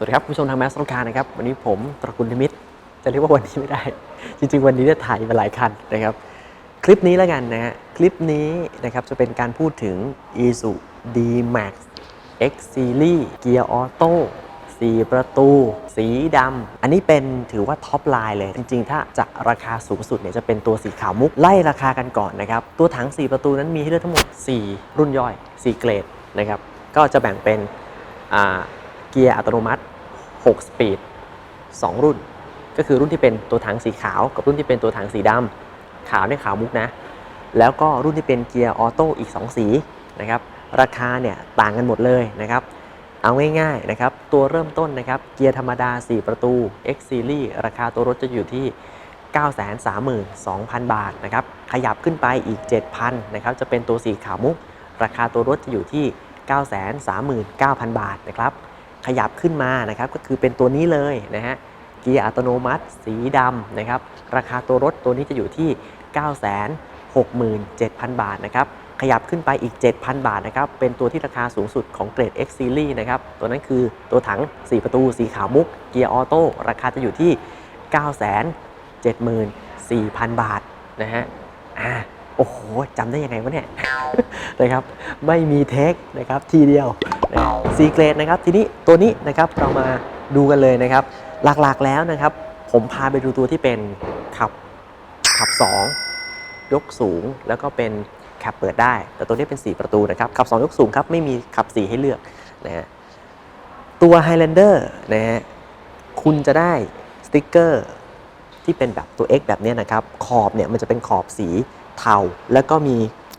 สวัสดีครับผู้ชมทางแมสโตรการนะครับ วันนี้ผมตระกุลนิมิตรจะเรียกว่าวันนี้ไม่ได้ จริง ๆ วันนี้ได้ถ่ายมาหลายคันนะครับ คลิปนี้แล้วกันนะฮะคลิปนี้นะครับจะเป็นการพูดถึง i s u D-Max X Series เกียร์ออโต้4ประตู สีดำ อันนี้เป็นถือว่าท็อปไลน์เลย จริง ๆ ถ้าจะราคาสูงสุดเนี่ยจะเป็นตัวสีขาวมุก ไล่ราคากันก่อนนะครับ ตัวถัง 4 ประตูนั้นมีให้เลือกทั้งหมด 4 รุ่นย่อย 4 เกรดนะครับ ก็จะแบ่งเป็นอ่า กียร์อัตโนมัติ 6 สปีด 2 รุ่น ก็คือรุ่นที่เป็นตัวถังสีขาว กับรุ่นที่เป็นตัวถังสีดำขาวเนี่ยขาวมุกนะ แล้วก็รุ่นที่เป็นเกียร์ออโต้อีก 2 สีนะครับ ราคาเนี่ยต่างกันหมดเลยนะครับ เอาง่ายๆนะครับ ตัวเริ่มต้นนะครับ เกียร์ธรรมดา 4 ประตู X Series ราคาตัวรถจะอยู่ที่932,000 บาทนะครับ ขยับขึ้นไปอีก 7,000นะครับ จะเป็นตัวสีขาวมุก ราคาตัวรถจะอยู่ที่ 939,000 บาทนะครับ ขยับขึ้นมานะครับก็คือเป็นตัวนี้เลยนะฮะเกียร์อัตโนมัติ สีดำนะครับราคาตัวรถตัวนี้จะอยู่ที่ 967,000 บาทนะครับขยับขึ้นไปอีก 7,000 บาทนะครับเป็นตัวที่ราคาสูงสุดของเกรด X Series นะครับตัวนั้นคือตัวถัง 4 ประตูสีขาวมุก เกียร์ออโต้ราคาจะอยู่ที่ 974,000 บาทนะฮะอ่าโอ้โหจำได้ยังไงวะเนี่ยนะครับไม่มีเทคนะครับทีเดียว ซีเกรดนะครับทีนี้ตัวนี้นะครับเรามาดูกันเลยนะครับ หลักๆแล้วนะครับ ผมพาไปดูตัวที่เป็นขับขับ 2 ยกสูงแล้วก็เป็นแคปเปิดได้ แต่ตัวนี้เป็น 4 ประตูนะครับขับ 2 ยกสูงครับไม่มีขับ 4 ให้เลือกนะฮะตัว Highlander นะฮะคุณจะได้สติ๊กเกอร์ที่เป็นแบบตัว X แบบนี้นะครับ ขอบเนี่ยมันจะเป็นขอบสีเทา แล้วก็มี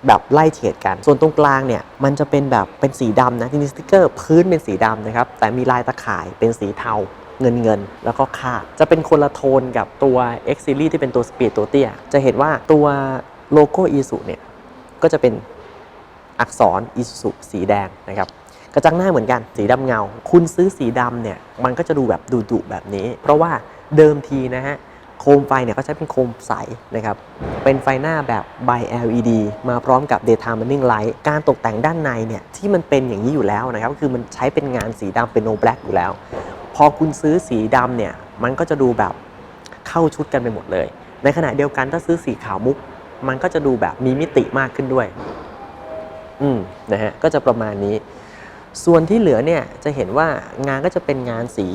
แบบไล่เฉดกัน ส่วนตรงกลางเนี่ยมันจะเป็นแบบเป็นสีดำนะจริงๆสติกเกอร์พื้นเป็นสีดำนะครับแต่มีลายตะข่ายเป็นสีเทาเงินเงินแล้วก็คาดจะเป็นคนละโทนกับตัว X Series ที่เป็นตัวสปีดตัวเตี้ย จะเห็นว่าตัวโลโก้ i s u เนี่ยก็จะเป็นอักษร i s u สีแดงนะครับกระจังหน้าเหมือนกันสีดำเงา คุณซื้อสีดำเนี่ยมันก็จะดูแบบดุๆแบบนี้ เพราะว่าเดิมทีนะฮะ โคมไฟเนี่ยเขาใช้เป็นโคมใสนะครับ เป็นไฟหน้าแบบ by LED มาพร้อมกับ daytime running light การตกแต่งด้านในเนี่ยที่มันเป็นอย่างนี้อยู่แล้วนะครับ คือมันใช้เป็นงานสีดำเป็น no black อยู่แล้ว พอคุณซื้อสีดำเนี่ย มันก็จะดูแบบเข้าชุดกันไปหมดเลย ในขณะเดียวกันถ้าซื้อสีขาวมุก มันก็จะดูแบบมีมิติมากขึ้นด้วย อืมนะฮะก็จะประมาณนี้ ส่วนที่เหลือเนี่ยจะเห็นว่างานก็จะเป็นงานสี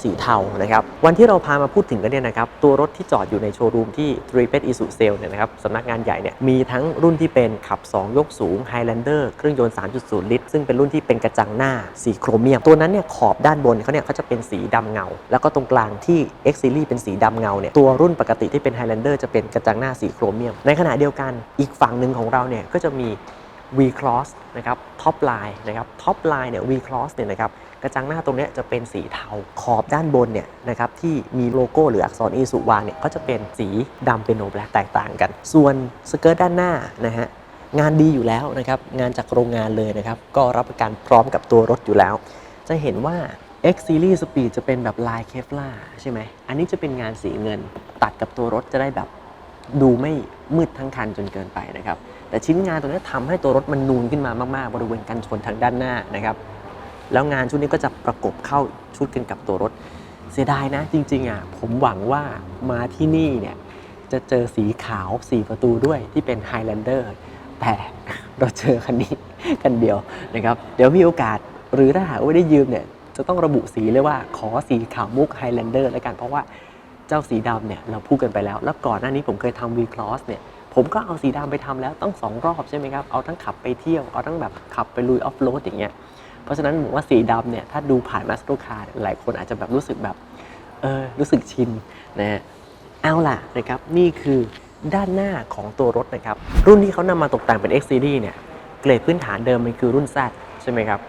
สีเทานะครับ วันที่เราพามาพูดถึงกันเนี่ยนะครับ ตัวรถที่จอดอยู่ในโชว์รูมที่ t r i p e t Isuzu Sale เนี่ยนะครับสำนักงานใหญ่เนี่ยมีทั้งรุ่นที่เป็นขับ 2 ยกสูง Highlander เครื่องยนต์ 3.0 ลิตร ซึ่งเป็นรุ่นที่เป็นกระจังหน้าสีโครเมียม ตัวนั้นเนี่ยขอบด้านบนเขาเนี่ยเขาจะเป็นสีดำเงา แล้วก็ตรงกลางที่ X Series เป็นสีดำเงาเนี่ยตัวรุ่นปกติที่เป็น Highlander จะเป็นกระจังหน้าสีโครเมียม ในขณะเดียวกันอีกฝั่งหนึ่งของเราเนี่ยก็จะมี V Cross นะครับ Top Line นะครับ Top Line เนี่ย V Cross เนี่ยนะครับกระจังหน้าตรงนี้จะเป็นสีเทาขอบด้านบนเนี่ยนะครับที่มีโลโก้หรืออักษรอีสุวาเนี่ยก็จะเป็นสีดำเป็นโนแบล็กแตกต่างกัน ส่วนสเกิร์ตด้านหน้านะฮะงานดีอยู่แล้วนะครับงานจากโรงงานเลยนะครับก็รับประกันพร้อมกับตัวรถอยู่แล้ว จะเห็นว่า X Series Speed จะเป็นแบบลายเคฟลาใช่ไหมอันนี้จะเป็นงานสีเงินตัดกับตัวรถจะได้แบบดูไม่มืดทั้งคันจนเกินไปนะครับ แต่ชิ้นงานตัวนี้ทำให้ตัวรถมันนูนขึ้นมามากๆ บริเวณกันชนทางด้านหน้านะครับ แล้วงานชุดนี้ก็จะประกบเข้าชุดกันกับตัวรถ เสียดายนะจริงๆอะผมหวังว่ามาที่นี่เนี่ยจะเจอสีขาว4ประตูด้วยที่เป็น Highlander แต่เราเจอคันนี้คันเดียวนะครับ เดี๋ยวมีโอกาสหรือถ้าหากว่าได้ยืมเนี่ยจะต้องระบุสีเลยว่าขอสีขาวมุก Highlander แล้วกันเพราะว่าเจ้าสีดำเนี่ยเราพูดกันไปแล้ว แล้วก่อนหน้านี้ผมเคยทำ V Cross เนี่ย ผมก็เอาสีดำไปทำแล้วต้องสองรอบใช่ไหมครับ เอาทั้งขับไปเที่ยว เอาทั้งแบบขับไปลุยออฟโรดอย่างเงี้ย เพราะฉะนั้นผมว่าสีดำเนี่ยถ้าดูผ่านมาสโตคาร์หลายคนอาจจะแบบรู้สึกแบบเออรู้สึกชินนะฮะเอาล่ะนะครับนี่คือด้านหน้าของตัวรถนะครับ รุ่นที่เขานำมาตกแต่งเป็น X Series เนี่ยเกรดพื้นฐานเดิมมันคือรุ่น Z ใช่ไหมครับ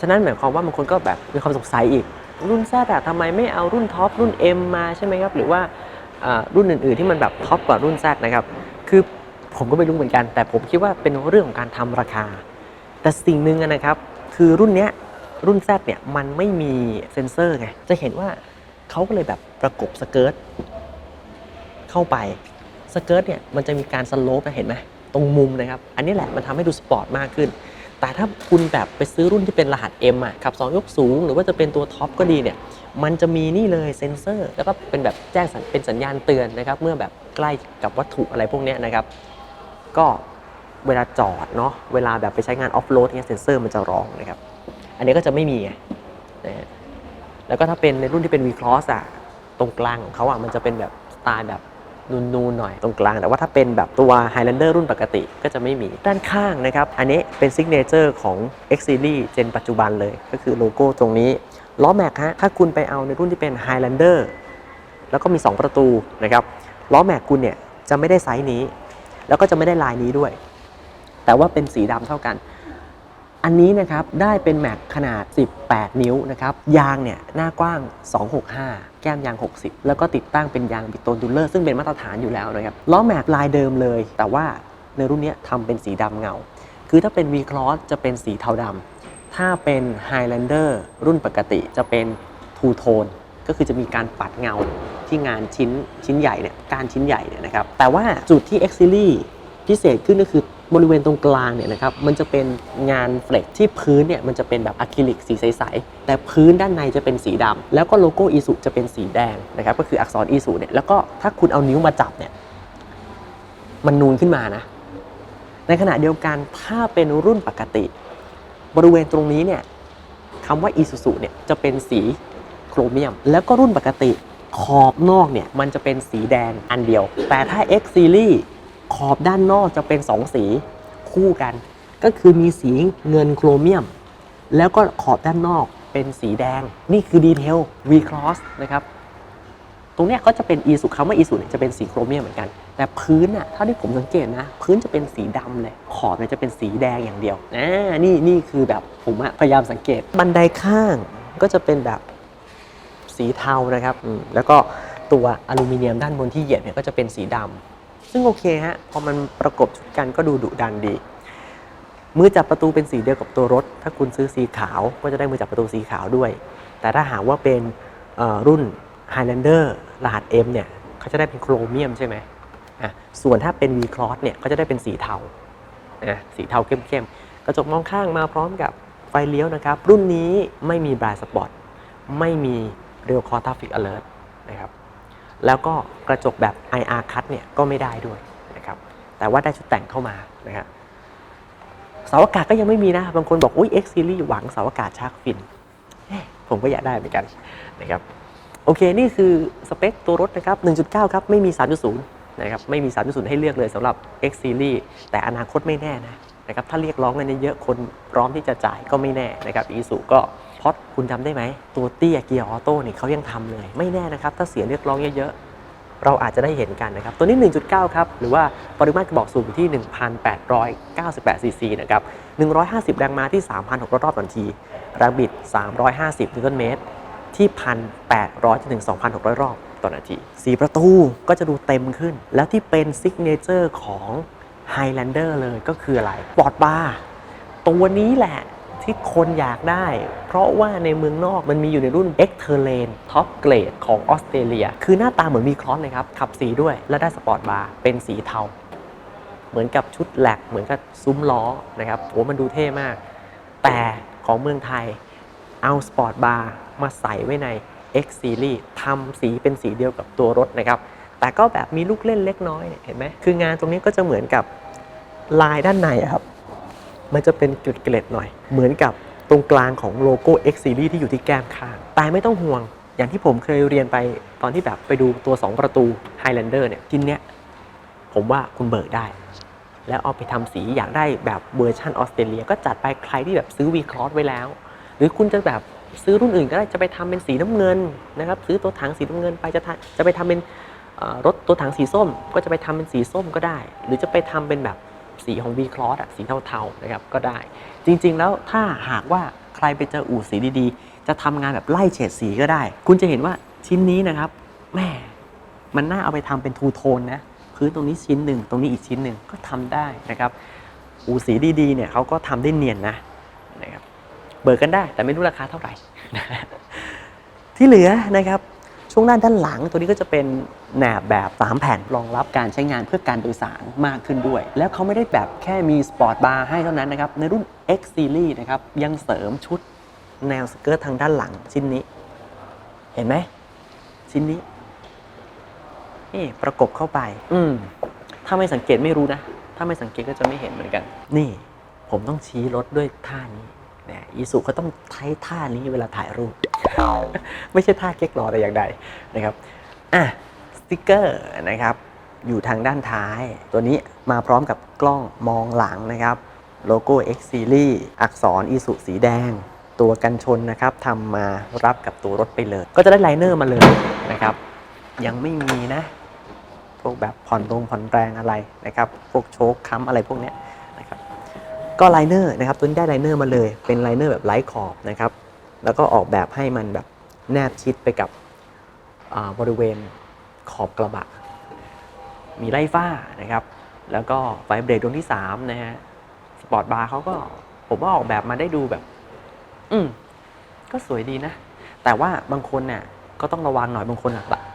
ฉะนั้นหมายความว่าบางคนก็แบบมีความสงสัยอีก รุ่น Z อะทำไมไม่เอารุ่นท็อปรุ่น M มาใช่ไหมครับ หรือว่าอ่ารุ่นอื่นๆที่มันแบบท็อปกว่ารุ่น Z นะครับ คือผมก็ไม่รู้เหมือนกัน แต่ผมคิดว่าเป็นเรื่องของการทำราคา แต่สิ่งหนึ่งนะครับ คือรุ่นเนี้ยรุ่นแซดเนี่ยมันไม่มีเซ็นเซอร์ไง จะเห็นว่าเขาก็เลยแบบประกบสเกิร์ตเข้าไปสเกิร์ตเนี่ยมันจะมีการสโลปนะเห็นไหมตรงมุมนะครับ อันนี้แหละมันทำให้ดูสปอร์ตมากขึ้น แต่ถ้าคุณแบบไปซื้อรุ่นที่เป็นรหัส M อะขับ 2 ยกสูง หรือว่าจะเป็นตัวท็อปก็ดีเนี่ยมันจะมีนี่เลยเซ็นเซอร์ แล้วก็เป็นแบบแจ้งสัญเป็นสัญญาณเตือนนะครับ เมื่อแบบใกล้กับวัตถุอะไรพวกนี้นะครับ ก็เวลาจอดเนาะเวลาแบบไปใช้งานออฟโรดเนี่ยเซ็นเซอร์มันจะร้องนะครับ อันนี้ก็จะไม่มีนะแล้วก็ถ้าเป็นในรุ่นที่เป็น V Cross อะตรงกลางของเขาอะมันจะเป็นแบบสไตล์แบบ นูนๆหน่อยตรงกลาง แต่ว่าถ้าเป็นแบบตัว Highlander รุ่นปกติก็จะไม่มีด้านข้างนะครับ อันนี้เป็นซิกเนเจอร์ของ X Series เจนปัจจุบันเลย ก็คือโลโก้ตรงนี้ล้อแม็กฮะถ้าคุณไปเอาในรุ่นที่เป็น Highlander แล้วก็มี 2 ประตูนะครับล้อแม็กคุณเนี่ยจะไม่ได้ไซส์นี้ แล้วก็จะไม่ได้ลายนี้ด้วย แต่ว่าเป็นสีดำเท่ากัน อันนี้นะครับได้เป็นแม็กขนาด 18 นิ้วนะครับยางเนี่ยหน้ากว้าง 265 แก้มยาง 60 แล้วก็ติดตั้งเป็นยางบิโตนดูลเลอร์ซึ่งเป็นมาตรฐานอยู่แล้วนะครับล้อแม็กลายเดิมเลย แต่ว่าในรุ่นเนี้ยทำเป็นสีดำเงา คือถ้าเป็น V Cross จะเป็นสีเทาดำถ้าเป็น Highlander รุ่นปกติจะเป็น Two Tone ก็คือจะมีการปัดเงาที่งานชิ้นชิ้นใหญ่เนี่ยการชิ้นใหญ่เนี่ยนะครับแต่ว่าจุดที่ X Series พิเศษขึ้นก็คือ บริเวณตรงกลางเนี่ยนะครับมันจะเป็นงานเฟล็กที่พื้นเนี่ยมันจะเป็นแบบอะคริลิกสีใสๆแต่พื้นด้านในจะเป็นสีดำแล้วก็โลโก้อีสุจะเป็นสีแดงนะครับก็คืออักษรอีสุเนี่ยแล้วก็ถ้าคุณเอานิ้วมาจับเนี่ยมันนูนขึ้นมานะในขณะเดียวกันถ้าเป็นรุ่นปกติ บริเวณตรงนี้เนี่ยคำว่าอีสุสุเนี่ยจะเป็นสีโครเมียม แล้วก็รุ่นปกติขอบนอกเนี่ยมันจะเป็นสีแดงอันเดียว แต่ถ้า X Series ขอบด้านนอกจะเป็น2สีคู่กัน ก็คือมีสีเงินโครเมียม แล้วก็ขอบด้านนอกเป็นสีแดง นี่คือดีเทล V Cross นะครับ ตรงเนี้ยก็จะเป็นอีสุคำว่าอีสุเนี่ยจะเป็นสีโครเมียมเหมือนกัน แต่พื้นอะเท่าที่ผมสังเกตนะ พื้นจะเป็นสีดำเลย ขอบเนี่ยจะเป็นสีแดงอย่างเดียวอ่านี่นี่คือแบบผมพยายามสังเกต บันไดข้างก็จะเป็นแบบสีเทานะครับแล้วก็ตัวอลูมิเนียมด้านบนที่เหยียบเนี่ยก็จะเป็นสีดำ ซึ่งโอเคฮะ พอมันประกบชุดกันก็ดูดุดันดี มือจับประตูเป็นสีเดียวกับตัวรถ ถ้าคุณซื้อสีขาวก็จะได้มือจับประตูสีขาวด้วย แต่ถ้าหากว่าเป็นรุ่น Highlander รหัส M เนี่ยเขาจะได้เป็นโครเมียมใช่ไหมอะส่วนถ้าเป็น V Cross เนี่ยก็จะได้เป็นสีเทาอะสีเทาเข้มๆ กระจกมองข้างมาพร้อมกับไฟเลี้ยวนะครับ รุ่นนี้ไม่มีบรายสปอร์ตไม่มี Real Core Traffic Alert นะครับ แล้วก็กระจกแบบ IR cut เนี่ยก็ไม่ได้ด้วยนะครับ แต่ว่าได้ชุดแต่งเข้ามานะครับเสาอากาศก็ยังไม่มีนะ บางคนบอกอุ้ย X Series หวังเสาอากาศชาร์กฟิน ผมก็อยากได้เหมือนกันนะครับโอเค นี่คือสเปคตัวรถนะครับ 1.9 ครับ ไม่มี 3.0 นะครับ ไม่มี 3.0 ให้เลือกเลยสำหรับ X Series แต่อนาคตไม่แน่นะนะครับ ถ้าเรียกร้องกันเยอะคนพร้อมที่จะจ่ายก็ไม่แน่นะครับอีสุก็ พราะคุณจำได้ไหม ตัวเตี้ยเกียร์ออโต้เนี่ยเขายังทำเลย ไม่แน่นะครับ ถ้าเสียงเรียกร้องเยอะๆ เราอาจจะได้เห็นกันนะครับ ตัวนี้ 1.9 ครับ หรือว่าปริมาตรกระบอกสูบอยู่ที่ 1,898 ซีซีนะครับ 150 แรงม้าที่ 3,600 รอบต่อนาที แรงบิด 350นิวตันเมตร ที่ 1,800จนถึง 2,600 รอบต่อนาที4ประตูก็จะดูเต็มขึ้น แล้วที่เป็นซิกเนเจอร์ของ Highlander เลยก็คืออะไร ปอร์ตบาร์ตัวนี้แหละ ที่คนอยากได้ เพราะว่าในเมืองนอกมันมีอยู่ในรุ่น x t e r l a n e Top Grade ของออสเตรเลีย คือหน้าตาเหมือนมีคลอสเลยครับ ขับสีด้วย และได้สปอร์ตบาร์ เป็นสีเทา เหมือนกับชุดแหลก เหมือนกับซุ้มล้อนะครับโหมันดูเท่มาก แต่ของเมืองไทยเอาสปอร์ตบาร์มาใส่ไว้ใน X Series ทำสีเป็นสีเดียวกับตัวรถนะครับ แต่ก็แบบมีลูกเล่นเล็กน้อยเนี่ยเห็นไหมคืองานตรงนี้ก็จะเหมือนกับลายด้านในอะครับ มันจะเป็นจุดเกล็ดหน่อย เหมือนกับตรงกลางของโลโก้ X Series ที่อยู่ที่แก้มข้าง แต่ไม่ต้องห่วง อย่างที่ผมเคยเรียนไปตอนที่แบบไปดูตัว 2 ประตู Highlander เนี่ยชิ้นเนี้ยผมว่าคุณเบิกได้ แล้วเอาไปทำสีอยากได้แบบเวอร์ชันออสเตรเลีย ก็จัดไปใครที่แบบซื้อ V Cross ไว้แล้ว หรือคุณจะแบบซื้อรุ่นอื่นก็ได้จะไปทำเป็นสีน้ำเงินนะครับซื้อตัวถังสีน้ำเงินไปจะจะไปทำเป็นรถตัวถังสีส้ม ก็จะไปทำเป็นสีส้มก็ได้ หรือจะไปทำเป็นแบบ สีของ V Cross อะสีเทาๆนะครับก็ได้ จริงๆแล้วถ้าหากว่าใครไปเจออู่สีดีๆ จะทำงานแบบไล่เฉดสีก็ได้ คุณจะเห็นว่าชิ้นนี้นะครับแม่มันน่าเอาไปทำเป็นทูโทนนะพื้นตรงนี้ชิ้นหนึ่งตรงนี้อีกชิ้นหนึ่งก็ทำได้นะครับอูสีดีๆเนี่ยเขาก็ทำได้เนียนนะนะครับเบิกกันได้แต่ไม่รู้ราคาเท่าไหร่ที่เหลือนะครับ ช่วงด้านด้านหลังตัวนี้ก็จะเป็นแหนบแบบ 3 แผ่นรองรับการใช้งานเพื่อการโดยสารมากขึ้นด้วย แล้วเขาไม่ได้แบบแค่มีสปอร์ตบาร์ให้เท่านั้นนะครับ ในรุ่น X Series นะครับยังเสริมชุดแนวสเกิร์ตทางด้านหลังชิ้นนี้ เห็นไหม ชิ้นนี้นี่ประกบเข้าไป อืมถ้าไม่สังเกตไม่รู้นะ ถ้าไม่สังเกตก็จะไม่เห็นเหมือนกัน นี่ ผมต้องชี้รถด้วยท่านี้ เนี่ยอีสุเขาต้องใช้ท่านี้เวลาถ่ายรูป ไม่ใช่ท่าเก๊กหล่อแต่อย่างใดนะครับอะสติกเกอร์นะครับ อยู่ทางด้านท้าย ตัวนี้มาพร้อมกับกล้องมองหลังนะครับ โลโก้ X Series อักษรอีสุสีแดง ตัวกันชนนะครับทำมารับกับตัวรถไปเลย ก็จะได้ไลเนอร์มาเลยนะครับ ยังไม่มีนะ พวกแบบผ่อนตรงผ่อนแรงอะไรนะครับ พวกโชคค้ำอะไรพวกเนี้ยนะครับ ก็ไลเนอร์นะครับตัวนี้ได้ไลเนอร์มาเลยเป็นไลเนอร์แบบไร้ขอบนะครับแล้วก็ออกแบบให้มันแบบแนบชิดไปกับบริเวณขอบกระบะ มีไล่ฝ้านะครับ แล้วก็ไฟเบรกดวงที่3นะฮะสปอร์ตบาร์เขาก็ผมว่าออกแบบมาได้ดูแบบ อืมก็สวยดีนะ แต่ว่าบางคนเนี่ย ก็ต้องระวังหน่อยบางคน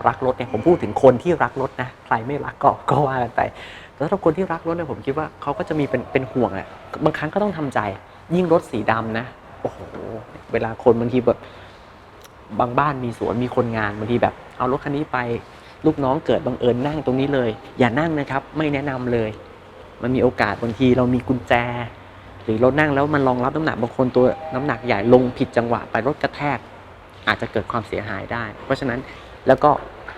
รักรถเนี่ยผมพูดถึงคนที่รักรถนะใครไม่รักก็ก็ว่ากันไปแต่สำหรับคนที่รักรถเนี่ยผมคิดว่าเขาก็จะมีเป็นเป็นห่วงอะบางครั้งก็ต้องทำใจ ยิ่งรถสีดำนะโอ้โหเวลาคนบางทีแบบบางบ้านมีสวนมีคนงานบางทีแบบ เอารถคันนี้ไปลูกน้องเกิดบังเอิญนั่งตรงนี้เลย อย่านั่งนะครับ ไม่แนะนำเลย มันมีโอกาสบางทีเรามีกุญแจ หรือรถนั่งแล้วมันรองรับน้ำหนักบางคนตัวน้ำหนักใหญ่ลงผิดจังหวะไปรถกระแทก อาจจะเกิดความเสียหายได้ เพราะฉะนั้นแล้วก็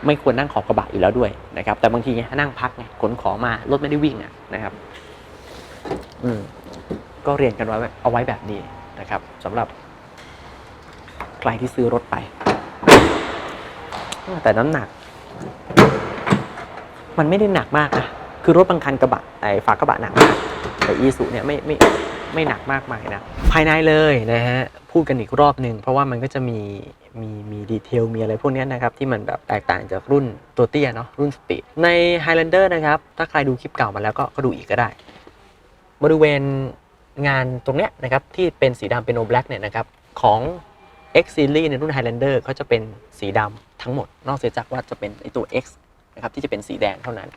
ไม่ควรนั่งขอบกระบะอยู่แล้วด้วยนะครับ แต่บางทีนั่งพักไงขนของมารถไม่ได้วิ่งอะนะครับ อืมก็เรียนกันไว้เอาไว้แบบนี้นะครับสำหรับใครที่ซื้อรถไป แต่น้ำหนัก มันไม่ได้หนักมากนะคือรถบางคันกระบะไอ้ฝากระบะหนักมากแต่อีสุเนี่ยไม่ไม่ ไม่หนักมากมายนะ ภายในเลยนะฮะ พูดกันอีกรอบหนึ่งเพราะว่ามันก็จะมีมีมีดีเทลมีอะไรพวกนี้นะครับ ที่มันแบบแตกต่างจากรุ่นตัวเตี้ยเนาะรุ่นสปีดใน Highlander นะครับ ถ้าใครดูคลิปเก่ามาแล้วก็ก็ดูอีกก็ได้ บริเวณงานตรงเนี้ยนะครับ ที่เป็นสีดำเป็นโอแบล็กเนี่ยนะครับ ของ X Series ในรุ่น Highlander เขาจะเป็นสีดำทั้งหมด นอกเสียจากว่าจะเป็นไอตัว X นะครับที่จะเป็นสีแดงเท่านั้น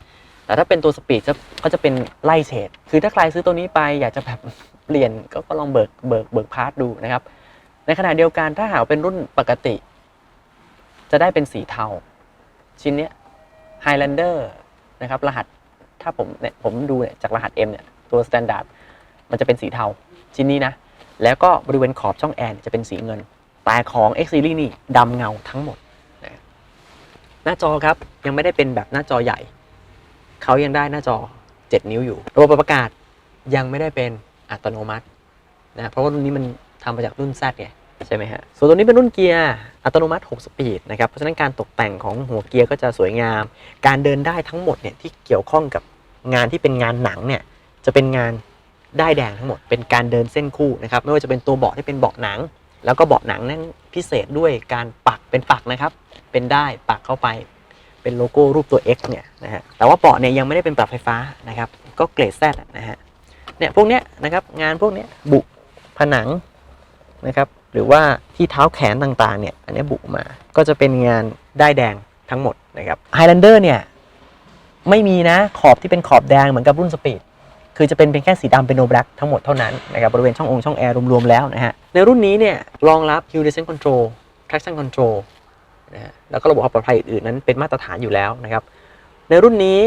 แต่ถ้าเป็นตัวสปีดก็จะเป็นไล่เฉดคือถ้าใครซื้อตัวนี้ไปอยากจะแบบเปลี่ยนก็ลองเบิกเบิกเบิกพาร์ทดูนะครับ ในขณะเดียวกันถ้าหาเป็นรุ่นปกติ จะได้เป็นสีเทา ชิ้นนี้ Highlander นะครับ รหัสถ้าผมเนี่ยผมดูเนี่ยจากรหัส M เนี่ยตัว Standard มันจะเป็นสีเทา ชิ้นนี้นะ แล้วก็บริเวณขอบช่องแอร์เนี่ยจะเป็นสีเงิน แต่ของ X Series นี่ดำเงาทั้งหมดนะหน้าจอครับยังไม่ได้เป็นแบบหน้าจอใหญ่ เขายังได้หน้าจอ 7 นิ้วอยู่ ระบบปรับอากาศยังไม่ได้เป็นอัตโนมัตินะเพราะว่ารุ่นนี้มันทำมาจากรุ่น Z ไงใช่ไหมฮะ ส่วนตัวนี้เป็นรุ่นเกียร์อัตโนมัติ 6 สปีดนะครับ เพราะฉะนั้นการตกแต่งของหัวเกียร์ก็จะสวยงาม การเดินได้ทั้งหมดเนี่ยที่เกี่ยวข้องกับงานที่เป็นงานหนังเนี่ยจะเป็นงานได้แดงทั้งหมด เป็นการเดินเส้นคู่นะครับ ไม่ว่าจะเป็นตัวเบาะที่เป็นเบาะหนัง แล้วก็เบาะหนังนั้นพิเศษด้วยการปักเป็นปักนะครับ เป็นได้ปักเข้าไป เป็นโลโก้รูปตัว X เนี่ยนะฮะแต่ว่าเบาะเนี่ยยังไม่ได้เป็นปรับไฟฟ้านะครับ ก็เกรด Z อะนะฮะเนี่ยพวกเนี้ยนะครับงานพวกเนี้ยบุผนังนะครับหรือว่าที่เท้าแขนต่างๆเนี่ยอันนี้บุมาก็จะเป็นงานได้แดงทั้งหมดนะครับ Highlander เนี่ยไม่มีนะขอบที่เป็นขอบแดงเหมือนกับรุ่นสปีดคือจะเป็นเป็นแค่สีดำเป็นโนแบล็กทั้งหมดเท่านั้นนะครับบริเวณช่ององค์ช่องแอร์รวมๆแล้วนะฮะในรุ่นนี้เนี่ยรองรับ Hill Descent Control Traction Control นะแล้วก็ระบบความปลอดภัยอื่นๆนั้นเป็นมาตรฐานอยู่แล้วนะครับ ในรุ่นนี้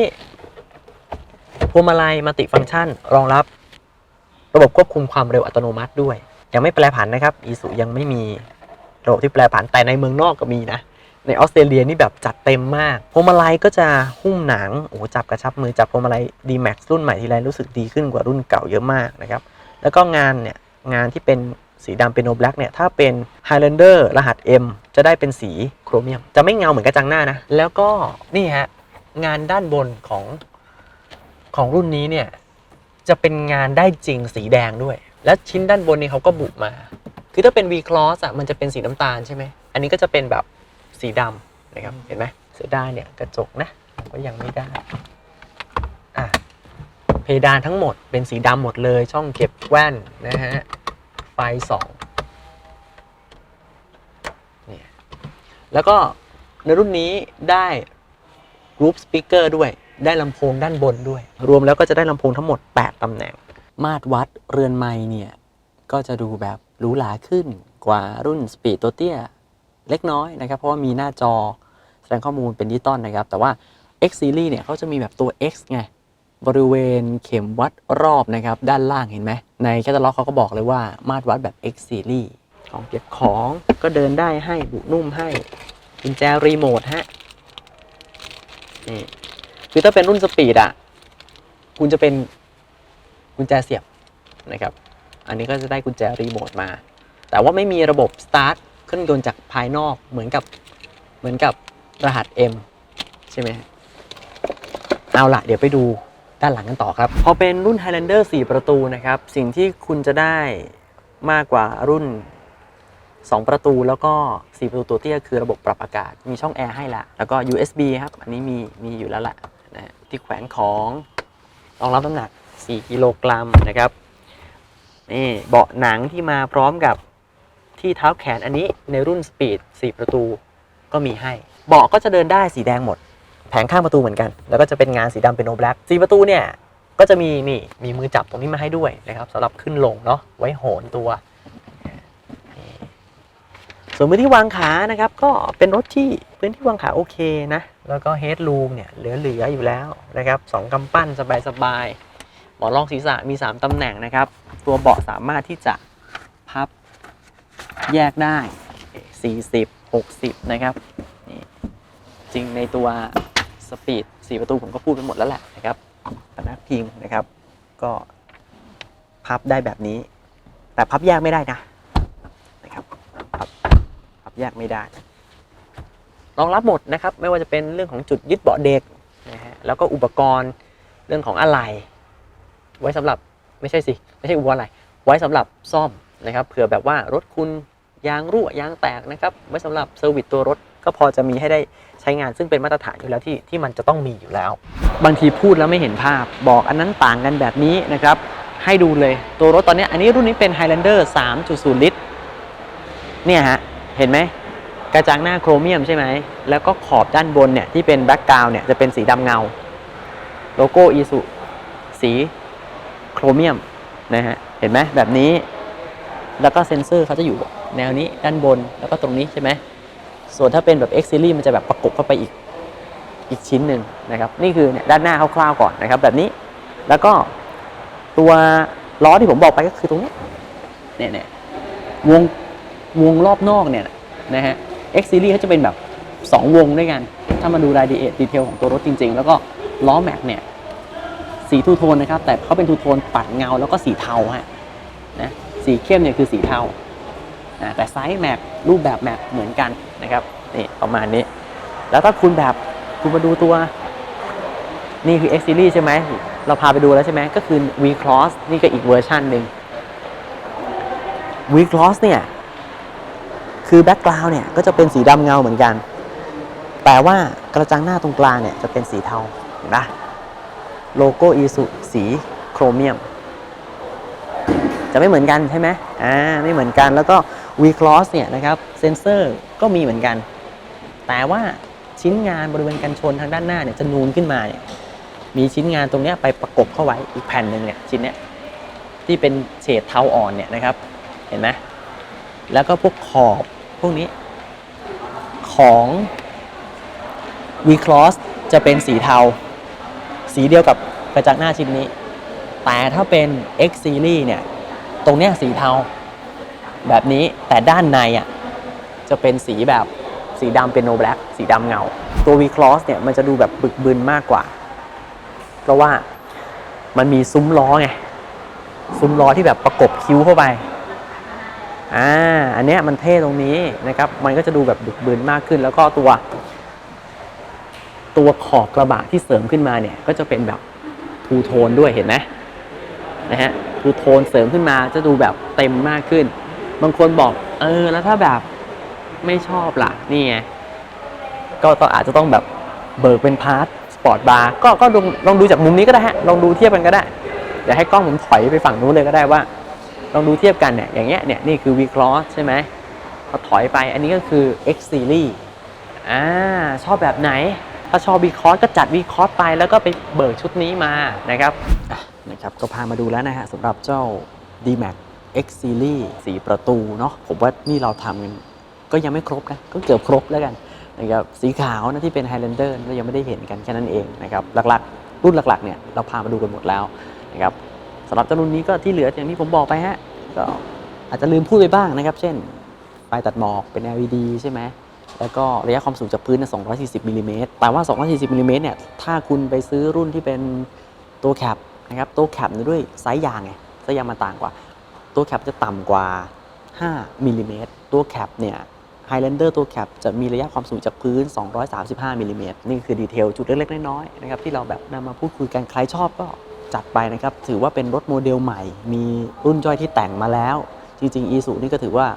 พวงมาลัยมัลติฟังก์ชัน รองรับระบบควบคุมความเร็วอัตโนมัติด้วย ยังไม่แปลผันนะครับอีสุยังไม่มีระบบที่แปลผันแต่ในเมืองนอกก็มีนะ ในออสเตรเลียนี่แบบจัดเต็มมากพวงมาลัยก็จะหุ้มหนังโอ้จับกระชับมือจับพวงมาลัย D-Max รุ่นใหม่ทีไรรู้สึกดีขึ้นกว่ารุ่นเก่าเยอะมากนะครับ แล้วก็งานเนี่ยงานที่เป็น สีดำเป็นโนแบล็กเนี่ยถ้าเป็น Highlander รหัส M จะได้เป็นสีโครเมียม จะไม่เงาเหมือนกระจังหน้านะ แล้วก็นี่ฮะ งานด้านบนของของรุ่นนี้เนี่ย จะเป็นงานได้จริงสีแดงด้วย และชิ้นด้านบนนี้เขาก็บุมา คือถ้าเป็น V Cross อะมันจะเป็นสีน้ำตาลใช่ไหมอันนี้ก็จะเป็นแบบสีดำนะครับเห็นไหมเสียดายเนี่ยกระจกนะก็ยังไม่ได้อะเพดานทั้งหมดเป็นสีดำหมดเลยช่องเก็บแว่นนะฮะ ไฟสองเนี่ยแล้วก็ในรุ่นนี้ได้ Group Speaker ด้วย ได้ลำโพงด้านบนด้วย รวมแล้วก็จะได้ลำโพงทั้งหมด 8ตำแหน่ง มาตรวัดเรือนไม้เนี่ย ก็จะดูแบบหรูหราขึ้นกว่ารุ่น Speed ตัวเตี้ยเล็กน้อยนะครับ เพราะว่ามีหน้าจอแสดงข้อมูลเป็นดิจิตอลนะครับ แต่ว่า X Series เนี่ยเขาจะมีแบบตัว X ไง บริเวณเข็มวัดรอบนะครับ ด้านล่างเห็นไหม ในแคตตาล็อกเขาก็บอกเลยว่ามาตรวัดแบบ X Series ของเก็บของก็เดินได้ให้บุนุ่มให้กุญแจรีโมทฮะนี่คือถ้าเป็นรุ่นสปีดอะ คุณจะเป็นกุญแจเสียบนะครับ อันนี้ก็จะได้กุญแจรีโมทมา แต่ว่าไม่มีระบบสตาร์ทเครื่องยนต์จากภายนอกเหมือนกับเหมือนกับรหัส M ใช่ไหมเอาละเดี๋ยวไปดู ด้านหลังกันต่อครับ พอเป็นรุ่น Highlander 4 ประตูนะครับ สิ่งที่คุณจะได้มากกว่ารุ่น 2 ประตูแล้วก็ 4 ประตูตัวเตี้ยคือระบบปรับอากาศ มีช่องแอร์ให้ละแล้วก็ USB ครับ อันนี้มีมีอยู่แล้วแหละนะฮะที่แขวนของรองรับน้ำหนัก 4 กิโลกรัมนะครับนี่เบาะหนังที่มาพร้อมกับที่เท้าแขนอันนี้ในรุ่น Speed 4 ประตูก็มีให้ เบาะก็จะเดินได้สีแดงหมด แผงข้างประตูเหมือนกัน แล้วก็จะเป็นงานสีดำเป็นโนแบล็กสีประตูเนี่ยก็จะมีนี่มีมือจับตรงนี้มาให้ด้วยนะครับสำหรับขึ้นลงเนาะไว้โหนตัว ส่วนพื้นที่วางขานะครับ ก็เป็นรถที่พื้นที่วางขาโอเคนะ แล้วก็เฮดรูมเนี่ยเหลือๆอยู่แล้วนะครับสองกำปั้นสบายๆหมอนรองศีรษะมี 3ตำแหน่งนะครับ ตัวเบาะสามารถที่จะพับแยกได้ 40 60 นะครับนี่จริงในตัว สปีด4ประตูผมก็พูดไปหมดแล้วแหละนะครับพนักพิงนะครับ ก็พับได้แบบนี้ แต่พับแยกไม่ได้นะนะครับพับพับแยกไม่ได้รองรับหมดนะครับ ไม่ว่าจะเป็นเรื่องของจุดยึดเบาะเด็กนะฮะแล้วก็อุปกรณ์เรื่องของอะไหล่ไว้สำหรับไม่ใช่สิไม่ใช่อุปกรณ์อะไรไว้สำหรับซ่อมนะครับเผื่อแบบว่ารถคุณยางรั่วยางแตกนะครับไว้สำหรับเซอร์วิสตัวรถก็พอจะมีให้ได้ ใช้งานซึ่งเป็นมาตรฐานอยู่แล้วที่ที่มันจะต้องมีอยู่แล้ว บางทีพูดแล้วไม่เห็นภาพ บอกอันนั้นต่างกันแบบนี้นะครับ ให้ดูเลยตัวรถตอนนี้อันนี้รุ่นนี้เป็น Highlander 3.0 ลิตร เนี่ยฮะ เห็นไหมกระจังหน้าโครเมียมใช่ไหม แล้วก็ขอบด้านบนเนี่ยที่เป็นแบ็กกราวน์เนี่ยจะเป็นสีดำเงา โลโก้อีสุสีโครเมียมนะฮะ เห็นไหมแบบนี้ แล้วก็เซ็นเซอร์เขาจะอยู่แนวนี้ด้านบนแล้วก็ตรงนี้ใช่ไหม ส่วนถ้าเป็นแบบ X Series มันจะแบบประกบเข้าไปอีกอีกชิ้นหนึ่งนะครับ นี่คือเนี่ยด้านหน้าคร่าวๆก่อนนะครับ แบบนี้แล้วก็ตัวล้อที่ผมบอกไปก็คือตรงนี้เนี่ยเนี่ยวงวงรอบนอกเนี่ยนะฮะ X Series เขาจะเป็นแบบ 2 วงด้วยกัน ถ้ามาดูรายละเอียดดีเทลของตัวรถจริง ๆ แล้วก็ล้อแม็กเนี่ยสีทูโทนนะครับ แต่เขาเป็นทูโทนปัดเงาแล้วก็สีเทาฮะนะสีเข้มเนี่ยคือสีเทาอ่าแต่ไซส์แม็กรูปแบบแม็กเหมือนกัน นะครับนี่ประมาณนี้ แล้วถ้าคุณแบบคุณมาดูตัวนี่คือ X Series ใช่ไหม เราพาไปดูแล้วใช่ไหม ก็คือ V Cross นี่ก็อีกเวอร์ชันหนึ่ง V Cross เนี่ย คือแบ็กกราวน์เนี่ยก็จะเป็นสีดำเงาเหมือนกัน แต่ว่ากระจังหน้าตรงกลางเนี่ยจะเป็นสีเทา เห็นปะโลโก้อีสุสีโครเมียม จะไม่เหมือนกันใช่ไหมอ่า ไม่เหมือนกัน แล้วก็ V Cross เนี่ยนะครับ เซนเซอร์ ก็มีเหมือนกัน แต่ว่าชิ้นงานบริเวณกันชนทางด้านหน้าเนี่ยจะนูนขึ้นมาเนี่ยมีชิ้นงานตรงนี้ไปประกบเข้าไว้อีกแผ่นหนึ่งเนี่ยชิ้นเนี้ยที่เป็นเฉดเทาอ่อนเนี่ยนะครับเห็นไหมแล้วก็พวกขอบพวกนี้ของ V Cross จะเป็นสีเทา สีเดียวกับกระจังหน้าชิ้นนี้ แต่ถ้าเป็น X Series เนี่ย ตรงเนี้ยสีเทา แบบนี้แต่ด้านในอะ จะเป็นสีแบบสีดำเป็นโนแบล็กสีดำเงา ตัว V Cross เนี่ยมันจะดูแบบบึกบึนมากกว่า เพราะว่ามันมีซุ้มล้อไง ซุ้มล้อที่แบบประกบคิ้วเข้าไปอ่าอันเนี้ยมันเท่ตรงนี้นะครับ มันก็จะดูแบบบึกบึนมากขึ้น แล้วก็ตัว ตัวขอบกระบะที่เสริมขึ้นมาเนี่ยก็จะเป็นแบบทูโทนด้วยเห็นไหมนะฮะทูโทนเสริมขึ้นมาจะดูแบบเต็มมากขึ้น บางคนบอกเออแล้วถ้าแบบ ไม่ชอบล่ะ นี่ไง ก็ต้องอาจจะต้องแบบเบิกเป็นพาร์ทสปอร์ตบาร์ก็ก็ลองลองดูจากมุมนี้ก็ได้ฮะ ลองดูเทียบกันก็ได้ เดี๋ยวให้กล้องผมถอยไปฝั่งนู้นเลยก็ได้ว่า ลองดูเทียบกันเนี่ย อย่างเงี้ย เนี่ย นี่คือ V Cross ใช่ไหมพอถอยไป อันนี้ก็คือ X Series อ่า ชอบแบบไหน ถ้าชอบวีคอร์สก็จัดวีคอร์สไปแล้วก็ไปเบิกชุดนี้มานะครับนะครับ ก็พามาดูแล้วนะฮะสำหรับเจ้า D-Max X Series 4ประตูเนาะ ผมว่านี่เราทำกัน ก็ยังไม่ครบนะก็เกือบครบแล้วกันนะครับสีขาวนะที่เป็น Highlander เรายังไม่ได้เห็นกันแค่นั้นเองนะครับหลักๆ รุ่นหลักๆเนี่ยเราพามาดูกันหมดแล้วนะครับสำหรับเจ้ารุ่นนี้ก็ที่เหลืออย่างที่ผมบอกไปฮะก็อาจจะลืมพูดไปบ้างนะครับ เช่นไฟตัดหมอกเป็น LED ใช่ไหมแล้วก็ระยะความสูงจากพื้นเนี่ย240มิลลิเมตรแต่ว่า 240มิลลิเมตรเนี่ยถ้าคุณไปซื้อรุ่นที่เป็นตัวแคปนะครับตัวแคปด้วยไซส์ยางไงไซส์ยางมันต่างกว่า ตัวแคปจะต่ำกว่า 5มิลลิเมตรตัวแคปเนี่ย Highlander ตัวแคปจะมีระยะความสูงจากพื้น 235มิลลิเมตรนี่คือดีเทลจุดเล็กๆ น้อยๆนะครับที่เราแบบนำมาพูดคุยกันใครชอบก็จัดไปนะครับถือว่าเป็นรถโมเดลใหม่ มีรุ่นย่อยที่แต่งมาแล้ว จริงๆ e s u นี่ก็ถือว่า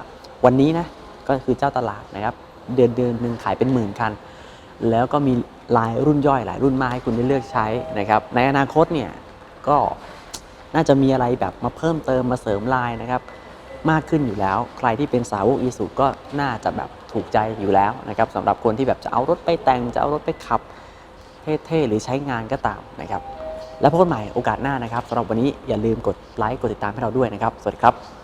วันนี้นะก็คือเจ้าตลาดนะครับเดือนเดือนหนึ่งขายเป็นหมื่นคัน แล้วก็มีลายรุ่นย่อยหลายรุ่นมาให้คุณได้เลือกใช้นะครับในอนาคตเนี่ยก็น่าจะมีอะไรแบบมาเพิ่มเติมมาเสริมลายนะครับ มากขึ้นอยู่แล้ว ใครที่เป็นสาวกอีสุก็น่าจะแบบถูกใจอยู่แล้วนะครับสำหรับคนที่แบบจะเอารถไปแต่งจะเอารถไปขับเท่ๆหรือใช้งานก็ตามนะครับ แล้วพบกันใหม่โอกาสหน้านะครับสำหรับวันนี้อย่าลืมกดไลค์กดติดตามให้เราด้วยนะครับ สวัสดีครับ